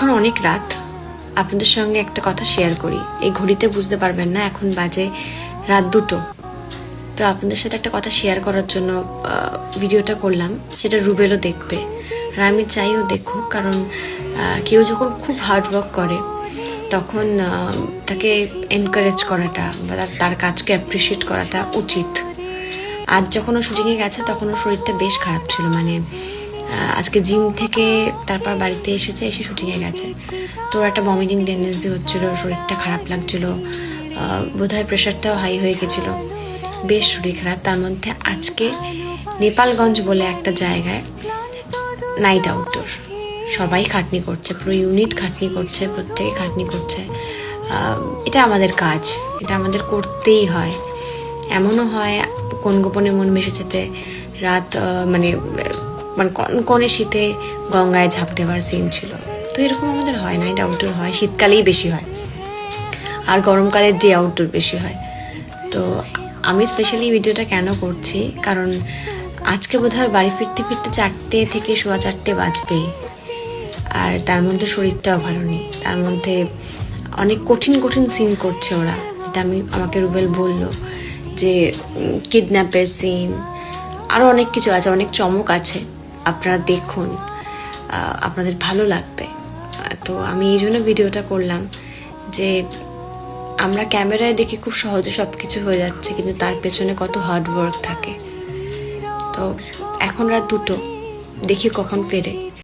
এখন অনেক রাত। আপনাদের সঙ্গে একটা কথা শেয়ার করি। এই ঘড়িতে বুঝতে পারবেন না, এখন বাজে রাত দুটো। তো আপনাদের সাথে একটা কথা শেয়ার করার জন্য ভিডিওটা করলাম। সেটা রুবেলও দেখবে। আর আমি চাইও দেখুক, কারণ কেউ যখন খুব হার্ডওয়ার্ক করে, তখন তাকে এনকারেজ করাটা বা তার- কাজকে অ্যাপ্রিসিয়েট করাটা উচিত। আজ যখন ও শুটিংয়ে গেছে, তখন ওর শরীরটা বেশ খারাপ ছিল। মানে আজকে জিম থেকে তারপর বাড়িতে এসেছে, এসে শুটিংয়ে গেছে। তো ওর একটা ভমিটিং টেন্ডেন্সি হচ্ছিল, শরীরটা খারাপ লাগছিল বোধহয় প্রেশারটাও হাই হয়ে গেছিল। বেশ শরীর খারাপ। তার মধ্যে আজকে নেপালগঞ্জ বলে একটা জায়গায় নাইট আউটডোর সবাই খাটনি করছে, পুরো ইউনিট খাটনি করছে, প্রত্যেকে খাটনি করছে। এটা আমাদের কাজ, এটা আমাদের করতেই হয়। এমনও হয়, কোন গোপনে মন মিশেছেতে রাত মানে মানে কনকনে শীতে গঙ্গায় ঝাঁপ দেওয়ার সিন ছিল। তো এরকম আমাদের হয় না, এটা আউটডোর হয়, শীতকালেই বেশি হয়। আর গরমকালে ডে আউটডোর বেশি হয়। তো আমি স্পেশালি ভিডিওটা কেন করছি? কারণ আজকে বোধহয় বাড়ি ফিরতে ফিরতে চারটে থেকে সোয়া চারটে বাজবেই। আর তার মধ্যে শরীরটাও ভালো নেই। তার মধ্যে অনেক কঠিন কঠিন সিন করছে ওরা। যেটা আমি, আমাকে রুবেল বলল যে কিডন্যাপের সিন আরও অনেক কিছু আছে, অনেক চমক আছে। আপনারা দেখুন আপনাদের ভালো লাগবে। তো আমি এই জন্য ভিডিওটা করলাম যে আমরা ক্যামেরায় দেখি খুব সহজে সব কিছু হয়ে যাচ্ছে, কিন্তু তার পেছনে কত হার্ডওয়ার্ক থাকে। তো এখন রাত দুটো, দেখি কখন ফেরে।